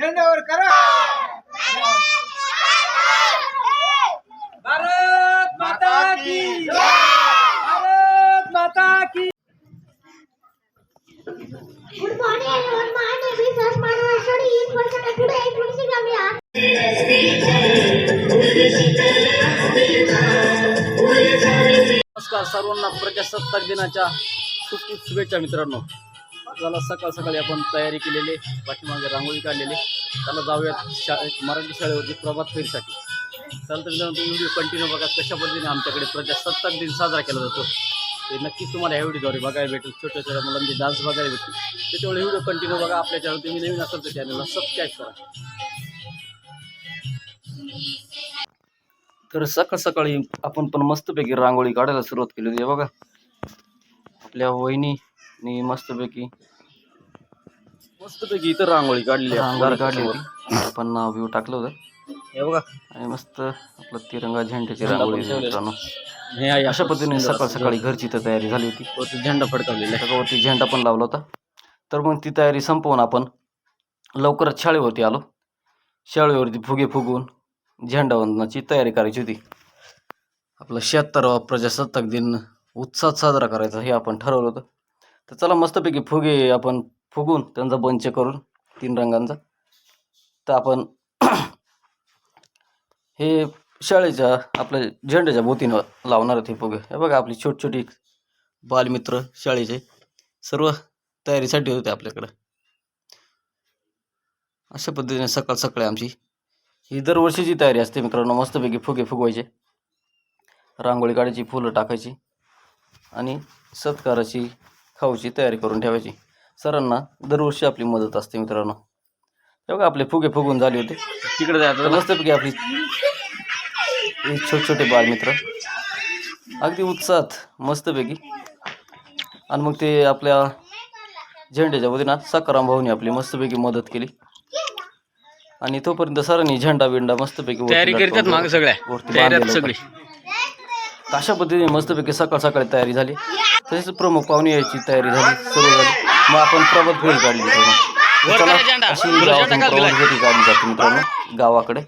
झेंड्यावर करा. नमस्कार सर्वांना प्रजासत्ताक दिनाच्या शुभेच्छा मित्रांनो. आपल्याला सकाळ सकाळी आपण तयारी केलेली पाठीमागे रांगोळी काढलेली त्याला जाऊयात शा मराठी शाळेवरती प्रभात फेरीसाठी. चला तर मित्रांनो तुम्ही व्हिडिओ कंटिन्यू बघा कशा पद्धतीने आमच्याकडे प्रजासत्ताक दिन साजरा केला जातो. ते नक्कीच तुम्हाला ह्या व्हिडिओद्वारे बघायला भेटेल. छोट्या छोट्या मुलांचे डान्स बघायला भेटतील त्याच्यामुळे व्हिडिओ कंटिन्यू बघा. आपल्या चॅनल तुम्ही नवीन असाल तर चॅनलला सबस्क्राईब करा. तर सकाळ सकाळी आपण पण मस्तपैकी रांगोळी काढायला सुरुवात केली होती. बघा. आपल्या वहिनीने मस्तपैकी मस्तपैकी इथं रांगोळी काढलेली आहे. रांगोळी काढली होती. आपण नाव व्यू टाकलं होतं. हे बघा. आणि मस्त आपलं तिरंगा झेंड्याची झेंडा रांगोळी पण. मित्रांनो. हे अशा पद्धतीने सकाळ सकाळी घरची तर तयारी झाली होती. झेंडा फडकवलेला त्याच्यावरती झेंडा पण लावला होता. तर मग ती तयारी संपवून आपण लवकरच शाळेवरती आलो. शाळेवरती फुगे फुगवून झेंडावंदनाची तयारी करायची होती. आपला शहात्तरावा प्रजासत्ताक दिन उत्साहात साजरा करायचा हे आपण ठरवलं होतं. तर चला मस्तपैकी फुगे आपण फुगून त्यांचा बंच करून तीन रंगांचा. तर आपण हे शाळेच्या आपल्या झेंड्याच्या भोवतीनं लावणार आहेत हे फुगे. हे बघा आपली छोटी छोटी बालमित्र शाळेचे सर्व तयारीसाठी होते आपल्याकडं. अशा पद्धतीने सकाळ सकाळी आमची ही दरवर्षीची तयारी असते मित्रांनो. मस्तपैकी फुगे फुगवायचे. रांगोळी काढायची फुलं टाकायची आणि सत्काराची खाऊची तयारी करून ठेवायची. सरांना दरवर्षी आपली मदत असते मित्रांनो. हे बघा आपले फुगे फुगून झाले होते. तिकडे जायचं मस्तपैकी आपली हे छोटे छोटे बालमित्र अगदी उत्साहात मस्तपैकी आणि मग ते आपल्या झेंड्याच्या वतीनं सकाराम भाऊनी आपली मस्तपैकी मदत केली. आणि तोपर्यंत सरांनी झेंडा बिंडा मस्तपैकी तयारी करतात माग सगळ्या. अशा पद्धतीने मस्तपैकी सकाळ सकाळी तयारी झाली? तसेच प्रमुख पाहुणे यायची तयारी झाली सर्व झाली. मग आपण प्रभात फेरी काढली मित्रांनो चला. अशी वर गावातून झेंडा प्रभात काढलाय. फेरी काढली जाते मित्रांनो गावाकडे.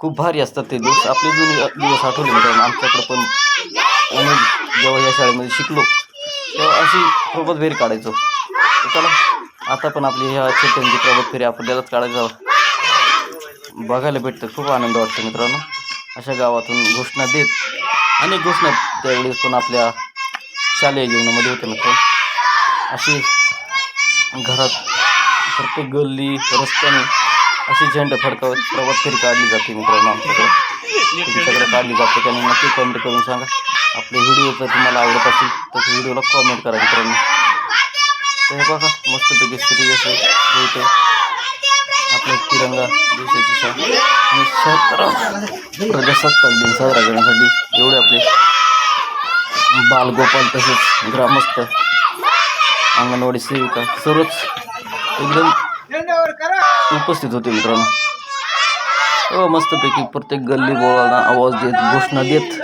खूप भारी असतात ते दिवस. आपले जुने दिवस आठवले मित्रांनो आमच्याकडे पण आम्ही जेव्हा या शाळेमध्ये शिकलो तेव्हा अशी प्रभात फेरी काढायचो. चला आता पण आपली ह्या छोट्यांची प्रभात फेरी आपल्यालाच काढायचं बघायला भेटतं खूप आनंद वाटतो मित्रांनो. अशा गावातून घोषणा देत अनेक घोषणा त्यावेळेस पण आपल्या शालेय जीवनामध्ये होत्या मित्रांनो. अशी घरात प्रत्येक गल्ली रस्त्याने अशी झेंडे फडकावत प्रवास फेरी काढली जाते मित्रांनो आमच्याकडे. तुमच्याकडे काढली जाते त्यांनी नक्की कमेंट करून सांगा. आपले व्हिडिओ जर तुम्हाला आवडत असेल तर व्हिडिओला कॉमेंट करा मित्रांनो. तर हे बघा मस्तपैकी स्त्री असं होते आपल्या तिरंगा देशाची आणि सतरा प्रजासत्ताक दिन साजरा करण्यासाठी एवढे आपले बालगोपाल तसेच ग्रामस्थ अंगणवाडी सेविका सर्वच एकदम उपस्थित होते मित्रांनो. हो मस्तपैकी प्रत्येक गल्ली बोळाला आवाज देत घोषणा देत.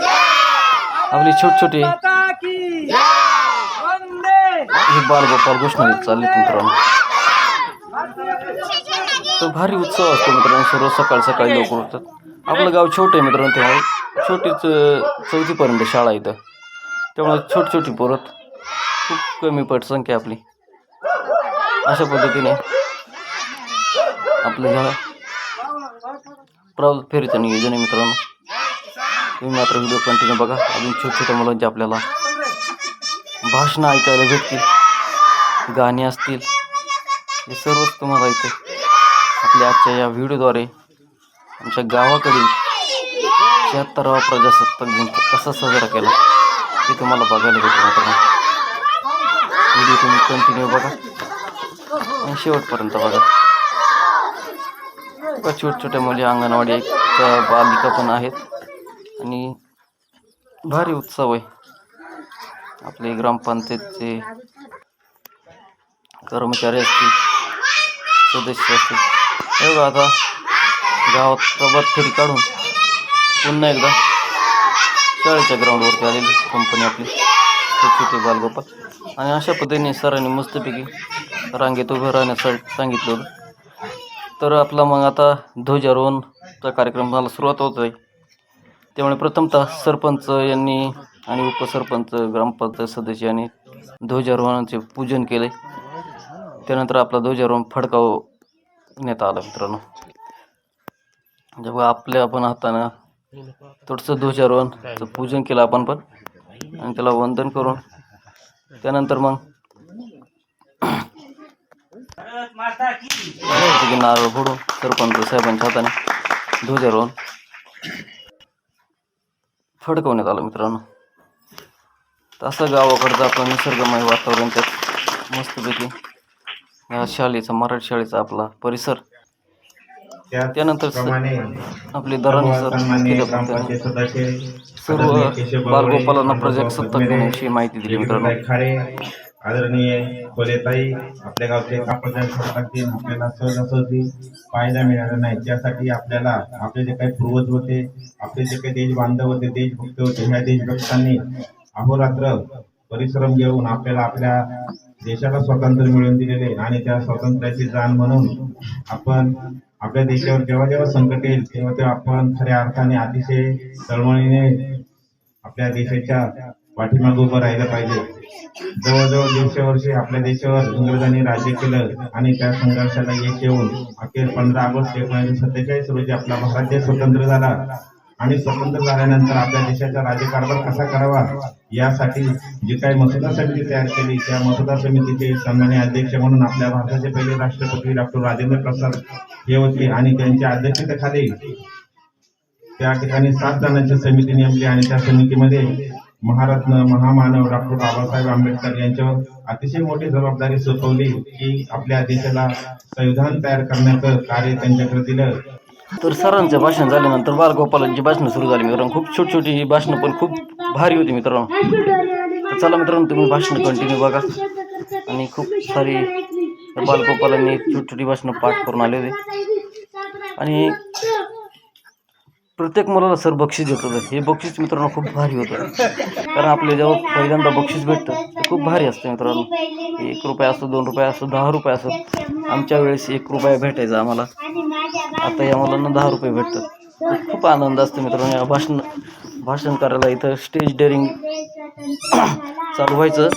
आपले छोटे छोटे हे की वंदे हे बालगोपाल घोषणा देत चालले मित्रांनो. तो भारी उत्सव असतो मित्रांनो सर्व सकाळ सकाळी लवकर उठतात. आपलं गाव छोटं आहे मित्रांनो त्यामुळे छोटीच चौथीपर्यंत शाळा आहे इथं. त्यामुळे छोटी छोटी पोरत खूप कमी पटसंख्या आपली. अशा पद्धतीने आपलं ह्या प्रवास फेरीचं नियोजन आहे मित्रांनो. तुम्ही मात्र व्हिडिओ कंटिन्यू बघा. अजून छोट्या छोट्या मुलांचे आपल्याला भाषणं ऐकायला भेटतील. गाणी असतील. हे सर्वच तुम्हाला इथे आपल्या आजच्या या व्हिडिओद्वारे आमच्या गावाकडील शहात्तरावा प्रजासत्ताक दिन कसा साजरा केला हे तुम्हाला बघायला भेटेल मित्रांनो व्हिडिओ तुम्ही कंटिन्यू बघा. आणि शेवटपर्यंत बघा. बघा छोट्या छोट्या मुली अंगणवाडी एक बालिका पण आहेत. आणि भारी उत्सव आहे. आपले ग्रामपंचायतचे कर्मचारी असतील सदस्य असतील. हे बघा आता गावात प्रभात फेरी काढून पुन्हा एकदा शाळेच्या ग्राउंडवरती आलेली कंपनी आपली. छोटे छोटे बालगोपाल आणि अशा पद्धतीने सरांनी मस्तपैकी रांगेत उभं राहण्यासाठी सांगितलं होतं. तर आपला मग आता ध्वजारोहणचा कार्यक्रम मला सुरुवात होत आहे. त्यामुळे प्रथमतः सरपंच यांनी आणि उपसरपंच ग्रामपंचायत सदस्य यांनी ध्वजारोहणाचे पूजन केले. त्यानंतर आपला ध्वजारोहण फडकावण्यात आला मित्रांनो. जेव्हा आपल्या आपण हातानं थोडंसं ध्वजारोहणचं पूजन केलं आपण पण. आणि त्याला वंदन करून. त्यानंतर मग नारळ फोडून सरपंच साहेबांच्या हाताने ध्वजारोहण फडकवण्यात आलं मित्रांनो. तसं गावाकडचं आपलं निसर्गमय वातावरण त्यात मस्तपैकी या शाळेचा मराठी शाळेचा आपला परिसर त्यानंतर आपले दराणी सर सन्माननीय केलं ग्रामपंचायत सदस्य सर्व बालगोपालांना प्रजासत्ताक दिनाविषयी माहिती दिली मित्रांनो. आदरणीय कोलेताई आपल्या गावचे दिन आपल्याला सहजासहजी पाहायला मिळालं नाही. त्यासाठी आपल्याला आपले जे काही पूर्वज होते आपले जे काही देश बांधव होते देशभक्त होते ह्या देशभक्तांनी अहोरात्र परिश्रम घेऊन आपल्याला आपल्या देशाला स्वातंत्र्य मिळवून दिलेले आणि त्या स्वातंत्र्याची जाण म्हणून आपण आपल्या देशावर जेव्हा जेव्हा संकट येईल तेव्हा तेव्हा आपण खऱ्या अर्थाने अतिशय तळमळीने आपल्या देशाच्या पाठीमागे उभं राहिलं पाहिजे. जवळजवळ दीडशे वर्षे आपल्या देशावर इंग्रजांनी राज्य केलं आणि त्या संघर्षाला यश येऊन अखेर पंधरा ऑगस्ट एकोणीसशे सत्तेचाळीस रोजी आपला भारत देश स्वतंत्र झाला. आणि स्वतंत्र झाल्यानंतर आपल्या देशाचा राज्यकारभार कसा करावा यासाठी जी काही मतदार समिती तयार केली त्या मतदार समितीचे सन्मान्य अध्यक्ष म्हणून आपल्या भारताचे पहिले राष्ट्रपती डॉक्टर राजेंद्र प्रसाद हे होते आणि त्यांच्या अध्यक्षतेखाली त्या ठिकाणी सात जणांची समिती नेमली आणि त्या समितीमध्ये महारत्न महामानव डॉक्टर बाबासाहेब आंबेडकर यांच्यावर अतिशय मोठी जबाबदारी सोपवली की आपल्या देशाला संविधान तयार करण्याचं कार्य त्यांच्याकडे दिलं. तर सरांचं भाषण झाल्यानंतर बालगोपालांची भाषणं सुरू झाली मित्रांनो. खूप छोटी छोटी ही भाषणं पण खूप भारी होती मित्रांनो. तर चला मित्रांनो तुम्ही भाषणं कंटिन्यू बघा. आणि खूप सारी बालगोपालांनी छोटी छोटी भाषणं पाठ करून आले होते. आणि प्रत्येक मुलाला सर बक्षीस देत होतं. हे बक्षीस मित्रांनो खूप भारी होतं. कारण आपले जेव्हा पहिल्यांदा बक्षीस भेटतं ते खूप भारी असतं मित्रांनो. एक रुपया असो दोन रुपये असो दहा रुपये असो. आमच्या वेळेस एक रुपया भेटायचा आम्हाला. आता या मुलांना दहा रुपये भेटतात. खूप आनंद असतो मित्रांनो या भाषण भाषण करायला इथं स्टेज डेअरिंग चालू व्हायचं.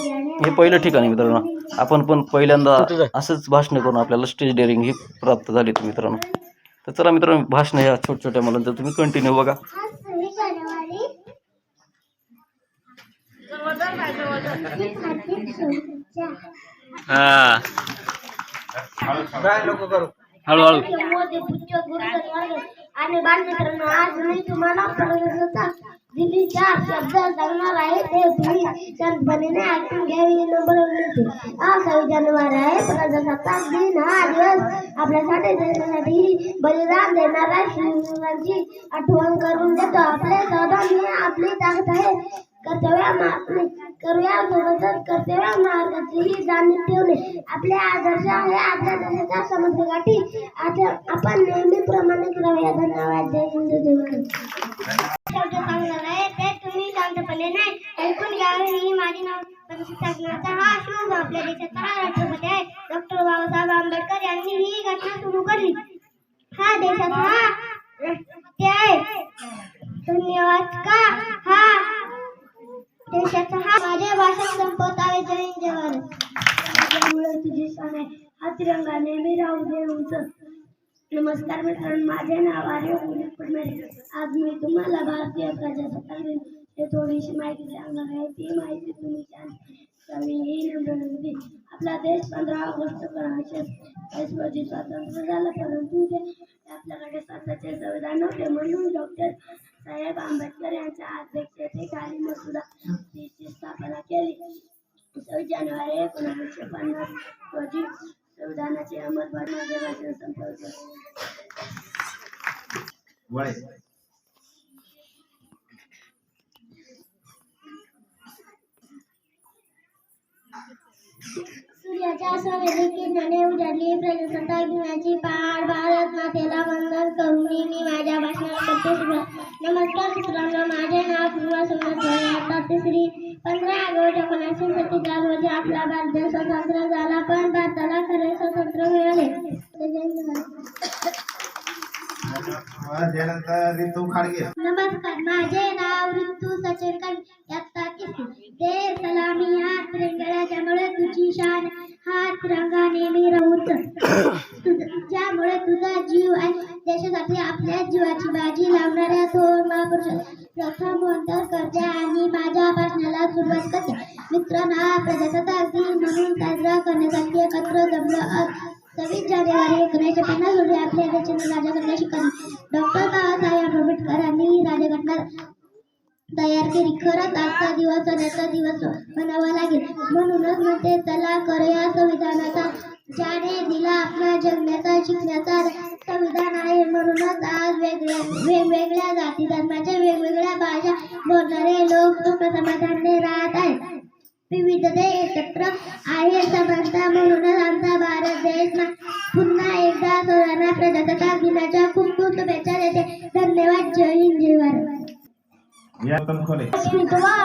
हे पहिलं ठिकाण आहे मित्रांनो. आपण पण पहिल्यांदा असंच भाषण करून आपल्याला स्टेज डेअरिंग ही प्राप्त झाली होती मित्रांनो. तर चला मित्रांनो भाषण ह्या छोट्या छोट्या मुलांचं तुम्ही कंटिन्यू बघा. आज सव्वीस जानेवारी हार्दिक शुभेच्छा काय हळूहळू आणि बालमित्रांनो आज मी तुम्हाला दिली चार शब्द सांगणार आहे. ते तुम्ही शांतपणे ऐकून घ्यावी नंबर विनंती आज सव्वीस जानेवारी आहे. प्रजासत्ताक दिन. हा दिवस आपल्यासाठी देशासाठी बलिदान देणाऱ्या शूरांची आठवण करून देतो. आपले सदन हे आपली ताकद आहे. कर्तव्या मा- करूया सोबतच कर्तव्या मार्गाचीही जाणीव ठेवणे आपले आदर्श आहे. आपल्या देशाच्या समुद्रगाठी आता आपण नेहमीप्रमाणे कराव्या धन्यवाद. जय हिंद जय शब्द सांगणार आहे ते तुम्ही शांतपणे नाही ऐकून घ्यावे मी माझे नाव शासनाचा हा शुभ आपल्या देशाचा हा राष्ट्रपती आहे. डॉक्टर बाबासाहेब आंबेडकर यांनी ही घटना सुरू केली. हा देशाचा हा राष्ट्रपती आहे. धन्यवाद का? हा देशाचा हा माझ्या भाषण संपत आहे. जय हिंद जय भारत. तुझी सण आहे हा तिरंगा नेहमी राहू दे उंच. नमस्कार मित्रांनो माझे नाव आर्य उल्लेख पडणारे आज मी तुम्हाला भारतीय प्रजासत्ताक दिन हे थोडीशी माहिती सांगणार आहे. ती माहिती तुम्ही छान आपला देश पंधरा ऑगस्ट एकोणीसशे चाळीस रोजी स्वातंत्र्य झाला. परंतु ते आपल्याकडे स्वतःचे संविधान नव्हते म्हणून डॉक्टर साहेब आंबेडकर यांच्या अध्यक्षतेखाली मसुदा ची स्थापना केली. सव्वीस जानेवारी एकोणीसशे पन्नास रोजी संविधानाची अंमलबजावणी संपवली वळे सूर्याच्या सोनेरी किरणाने उजाडली प्रजासत्ताक दिनाची पहाड. भारत मातेला वंदन करून मी माझ्या करते सुरुवात नमस्कार मित्रांनो माझे नाव पूर्वा चौरे आता तिसरी पंधरा ऑगस्ट एकोणीसशे सत्तेचाळीस रोजी आपला भारत देश स्वतंत्र झाला पण भारताला खरे स्वतंत्र मिळाले. नमस्कार माझे नाव ऋतू प्रजासत्ताक दिन म्हणून साजरा करण्यासाठी एकत्र जमलो आहोत सव्वीस जानेवारी एकोणीसशे पन्नास रोजी आपल्या देशाने राज्यघटना शिकवली. डॉक्टर बाबासाहेब आंबेडकरांनी राजघटना तयार केली. खरंच आजचा दिवस सणाचा दिवस म्हणावा लागेल. म्हणूनच म्हणते चला करूया संविधानाचा. ज्याने दिला आपला जगण्याचा शिकण्याचा संविधान आहे. म्हणूनच आज वेगळ्या वेगवेगळ्या जाती धर्माच्या वेगवेगळ्या भाषा बोलणारे लोक सुख समाधानाने राहत आहेत. विविधते एकत्र आहे समानता म्हणूनच आमचा भारत देश. पुन्हा एकदा सर्वांना प्रजासत्ताक दिनाच्या खूप खूप शुभेच्छा देते. धन्यवाद. जय हिंद जय भारत.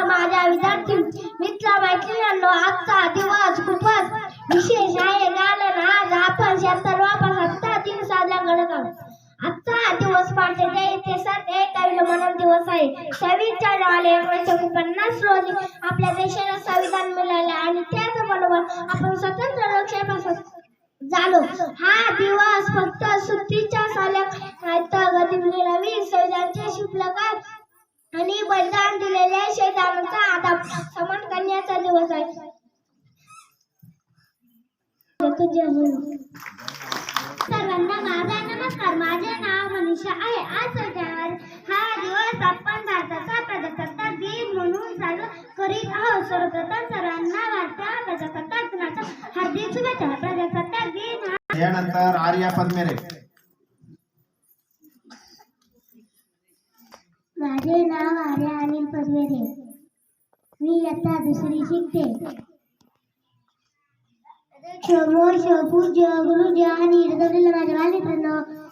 माझ्या विद्यार्थी मित्र मैत्रिणींनो आजचा दिवस खूपच विशेष आहे. कारण आज आपण सर्वांपासून दिन साजरा करत आहोत. आजचा हा दिवस भारताच्या इतिहासात एक अभिमान दिवस आहे. सव्वीस जानेवारी एकोणीसशे पन्नास रोजी आपल्या देशाला संविधान मिळाले आणि त्याचबरोबर आपण स्वतंत्र लोकशाहीपासून झालो. हा दिवस फक्त सुट्टीच्या साल्या तर गतिविधीला वीर संविधानचे शिल्पकार आणि बलिदान दिलेल्या शैतानाचा आता समान करण्याचा दिवस आहे. सर्वांना माझा नमस्कार. माझे नाव मनीषा आहे. आज जानेवारी हा दिवस आपण भारताचा प्रजासत्ताक दिन म्हणून साजरा करीत आहोत. सर्वप्रथम सर्वांना भारताच्या प्रजासत्ताक दिनाच्या हार्दिक शुभेच्छा. प्रजासत्ताक दिन यानंतर आर्या पद्मेरे. माझे नाव आर्या अनिल पद्मेरे. मी इयत्ता दुसरी शिकते. समोर पूज्य गुरुजी आणि हृदयला माझ्या बालमित्रांनो आज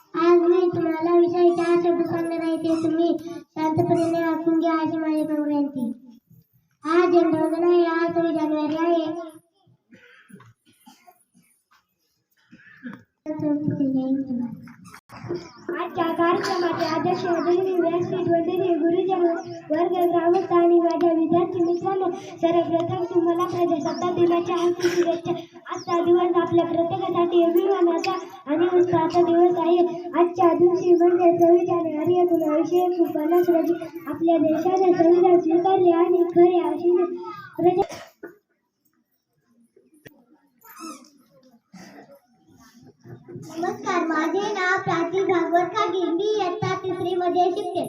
एकोणीसशे एकोणपन्नास रोजी आपल्या देशाने संविधान स्वीकारले आणि खरे आशीने प्रजा नमस्कार माझे नाव प्राची भागवत खागे मी इयत्ता तिसरी मध्ये शिकते.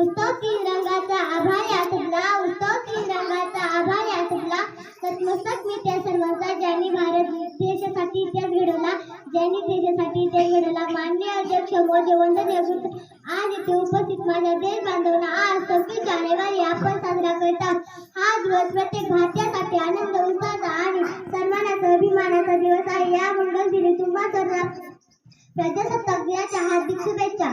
उत्सव तीन रंगाचा आभार यासला उत्सव तीन रंगाचा आभार यासला नतमस्तक मी त्या सर्वांचा ज्यांनी भारत देशासाठी इतिहास घडवला ज्यांनी देशासाठी इतिहास घडवला. मान्य अध्यक्ष व जयवंत देवगुप्त आज इथे उपस्थित माझ्या देश बांधवांना आज सव्वीस जानेवारी आपण साजरा करतात. हा दिवस प्रत्येक भारतीयासाठी आनंद उत्साहाचा आणि सन्मानाचा अभिमानाचा दिवस आहे. या मंगल दिनी तुम्हा सर्व प्रजासत्ताक दिनाच्या हार्दिक शुभेच्छा.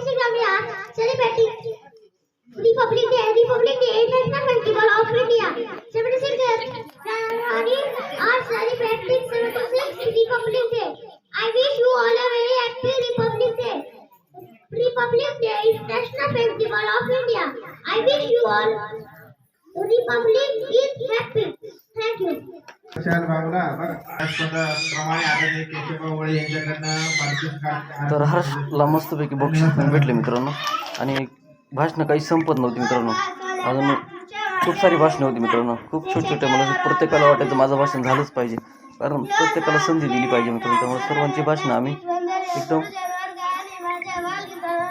तर हर्षला मस्तपैकी बक्षीस पण भेटले मित्रांनो. आणि भाषणं काही संपत नव्हती मित्रांनो. अजून खूप सारी भाषणं होती मित्रांनो. खूप छोटे छोटे मला प्रत्येकाला वाटायचं माझं भाषण झालंच पाहिजे. कारण प्रत्येकाला संधी दिली पाहिजे मित्रांनो. त्यामुळे सर्वांची भाषणं आम्ही एकदम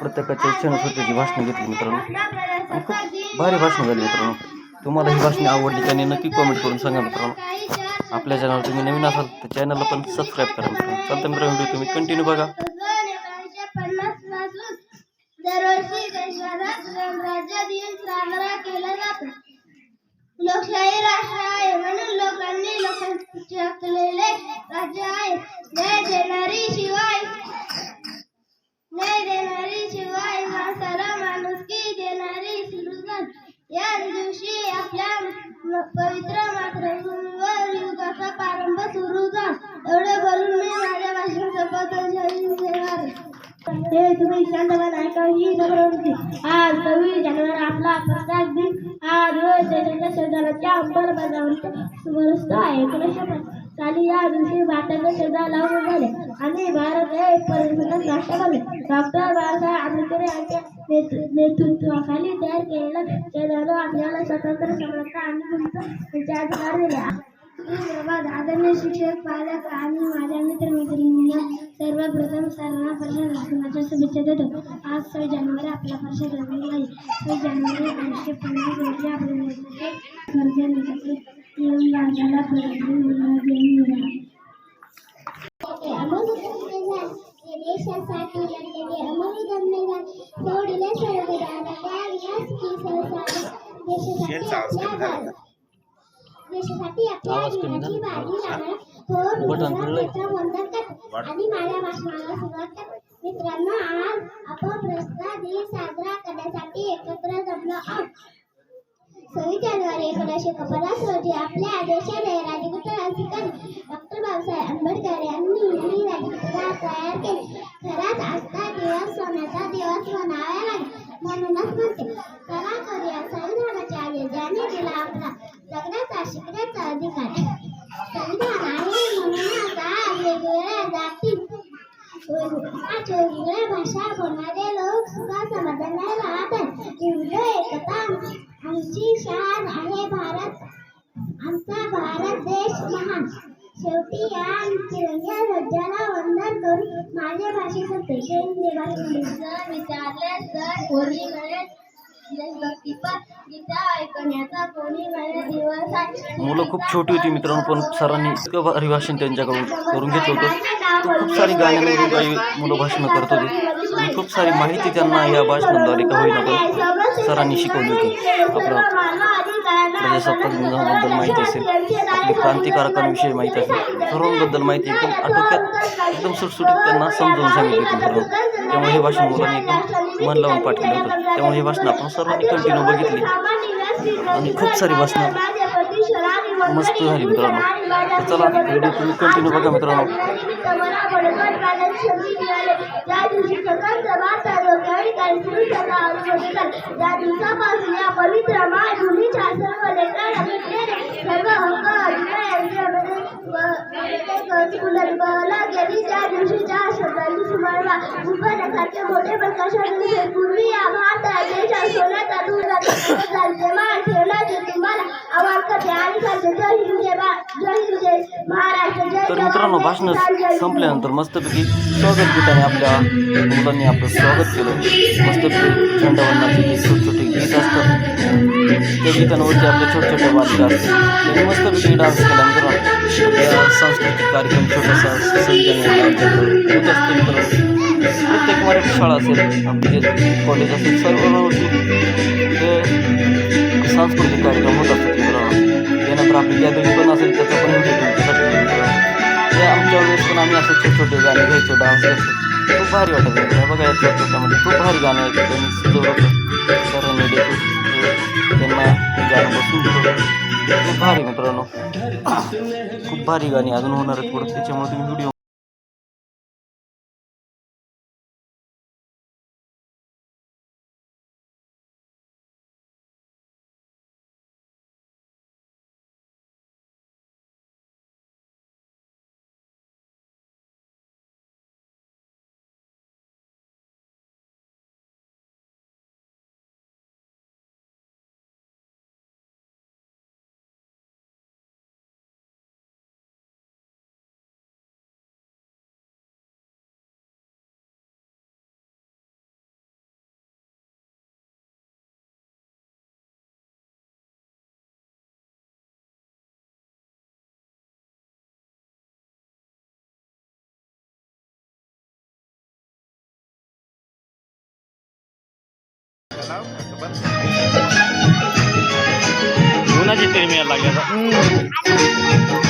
प्रत्येकाच्या इच्छेनुसार भाषणं घेतली मित्रांनो. आणि खूप भारी भाषणं झाली मित्रांनो. तुम्हाला ही भाषणे आवडली त्याने नक्की कॉमेंट करून सांगा मित्रांनो. आपल्या चॅनल तुम्ही नवीन असाल तर चॅनलला पण सबस्क्राईब करा मित्रांनो. चालतं मित्रांनो व्हिडिओ तुम्ही कंटिन्यू बघा. दरवर्षी देशभरात गणराज्य साजरा केला जातो लोकशाही राष्ट्र आहे म्हणून लोकांनी लोकांचे राज्य आहे. पवित्र मात्र युगाचा प्रारंभ सुरू झाला. एवढे बोलून मी माझ्या भाषण संपवतो हे तुम्ही शांतपणे ऐका ही नम्रता. आज सव्वीस जानेवारी आपला प्रजासत्ताक दिन. आज रोज देशाच्या शेजाराच्या अंमलबजावणीचा वर्ष आहे. एकोणीसशे साली या दिवशी भारताच्या शेजार लागू झाले आणि भारत हे एक परिवर्तन राष्ट्र बनले. डॉक्टर बाबासाहेब आंबेडकर यांच्या नेतृत्वाखाली तयार केलेलं संविधान आपल्याला स्वतंत्र समानता आणि मुक्त यांचे अधिकार दिले. आदरणीय शिक्षक पालक आणि माझ्या मित्रमैत्रिणींना सर्वप्रथम सर्वांना परिषद दिनाच्या शुभेच्छा देतो. आज सव्वीस जानेवारी आपला परिषद रंगला आहे सव्वीस जानेवारी एकोणीसशे पन्नास रोजी आपल्या देशाचे येऊन राज्याला प्रजासत्ताक दिन देशासाठी लढलेले सोडले सर्व दादा की संसार देशासाठी आपल्या देशासाठी आपल्या बाजी थोर मित्रांनो वंदन आणि माझ्या भाषणाला सुरुवात मित्रांनो आज आपण दिन साजरा करण्यासाठी एकत्र जमलो आहोत सव्वीस जानेवारी एकोणीसशे पन्नास रोजी आपल्या देशाने राज्यघटना अधिकारी डॉक्टर बाबासाहेब आंबेडकर यांनी ही राज्यघटना तयार केले. खराच आजचा दिवस सोन्याचा दिवस म्हणावा लागेल. म्हणूनच म्हणते चला करूया संविधानाच्या आधी ज्याने दिला आपला जगण्याचा शिकण्याचा अधिकार. संविधान आहे म्हणून आता वेगवेगळ्या जाती वेगवेगळ्या भाषा बोलणारे तर कोणी मिळेल देशभक्तीपर गीता ऐकण्याचा कोणी मिळेल दिवस आहे मुलं खूप छोटी होती मित्रांनो पण सरांनी इतकं भारी भाषण त्यांच्याकडून करून घेतलं होतं तर खूप सारी गाण्यांवरून काही मुलं भाषणं करत होते आणि खूप सारी माहिती त्यांना या भाषणाद्वारे का होईना पण सरांनी शिकवली होती आपलं प्रजासत्ताक दिनाबद्दल माहिती असेल आपली क्रांतिकारकांविषयी माहिती असेल सर्वांबद्दल माहिती एकदम आटोक्यात एकदम सुटसुटीत त्यांना समजावून सांगितली होती मित्रांनो त्यामुळे हे भाषण मुलांनी एकदम मन लावून पाठवलं होतं. त्यामुळे हे भाषण आपण सर्वांनी कंटिन्यू बघितली. आणि खूप सारी भाषणं मस्त झाली मित्रांनो. तर चला व्हिडिओ तुम्ही कंटिन्यू बघा मित्रांनो. त्या दिवशी दिवसापासून या पवित्र सर्व सर्व हक्क अधिकार गेली त्या शब्दांची सुमारवा उभारण्यासारखे मोठे प्रकाशन पूर्वी या भारतात देशात सोन्याचा दूर राज्य मान ठेवण्याचे तुम्हाला आवाहन करते आणि सांगते जय हिंद जय भा- जय हिंद जय महाराष्ट्र जय तर मित्रांनो भाषण संपल्यानंतर मस्तपैकी स्वागत गीताने आपल्या मुलांनी आपलं स्वागत केलं. मस्तपैकी झेंडावरणाचे जे छोटे छोटे गीत असतात त्या गीतांवरती आपल्या छोट्या छोट्या बालिका असतात त्यांनी मस्तपैकी डान्स केला. मित्रांनो सांस्कृतिक कार्यक्रम छोटासा संविधान होत असतो मित्रांनो. प्रत्येक मराठी शाळा असेल आपले कॉलेज असेल सर्व ते सांस्कृतिक कार्यक्रम होत असतात त्यानंतर आपली गॅदरिंग पण असेल त्याचं पण व्हिडिओ ते आमच्या वेळेस पण आम्ही असं छोटे छोटे गाणे घ्यायचो डान्स घ्यायचो. खूप भारी वाटत होतं बघा या खूप भारी गाणं आहेत त्यांनी सजवलं सरांनी डेको त्यांना गाणं बसून खूप भारी मित्रांनो. खूप भारी गाणी अजून होणार आहेत पुढे. त्याच्यामुळे तुम्ही व्हिडिओ उन्हाची तरी मिळायला लागली. आता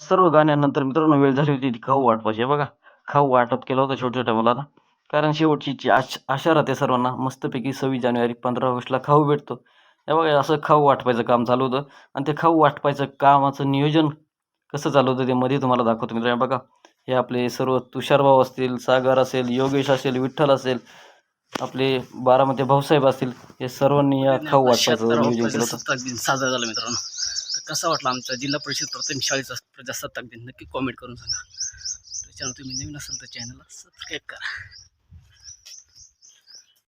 सर्व गाण्यानंतर मित्रांनो वेळ झाली होती ती खाऊ वाटपाची बघा खाऊ वाटप केलं होतं छोट्या छोट्या मुलांना. कारण शेवटची आश आशा राहते सर्वांना मस्तपैकी सव्वीस जानेवारी पंधरा ऑगस्टला खाऊ भेटतो. हे बघा असं खाऊ वाटपायचं काम चालू होतं. आणि ते खाऊ वाटपायचं कामाचं नियोजन कसं चालू होतं ते मध्ये तुम्हाला दाखवतो मित्रांनो. बघा हे आपले सर्व तुषारभाऊ असतील सागर असेल योगेश असेल विठ्ठल असेल आपले बारामती भाऊसाहेब असतील हे सर्वांनी या खाऊ वाटपायचं नियोजन केलं होतं. प्रजासत्ताक दिन साजरा झाला मित्रांनो. तर कसा वाटला आमचा जिल्हा परिषद प्राथमिक शाळेचा प्रजासत्ताक दिन? नक्की कॉमेंट करून सांगा. त्याच्यानंतर तुम्ही नवीन असाल तर चॅनलला सबस्क्राईब करा.